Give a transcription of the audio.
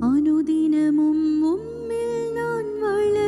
അനുദിനമും ഉമ്മിൽ നാൻ വളരുമ്പോൾ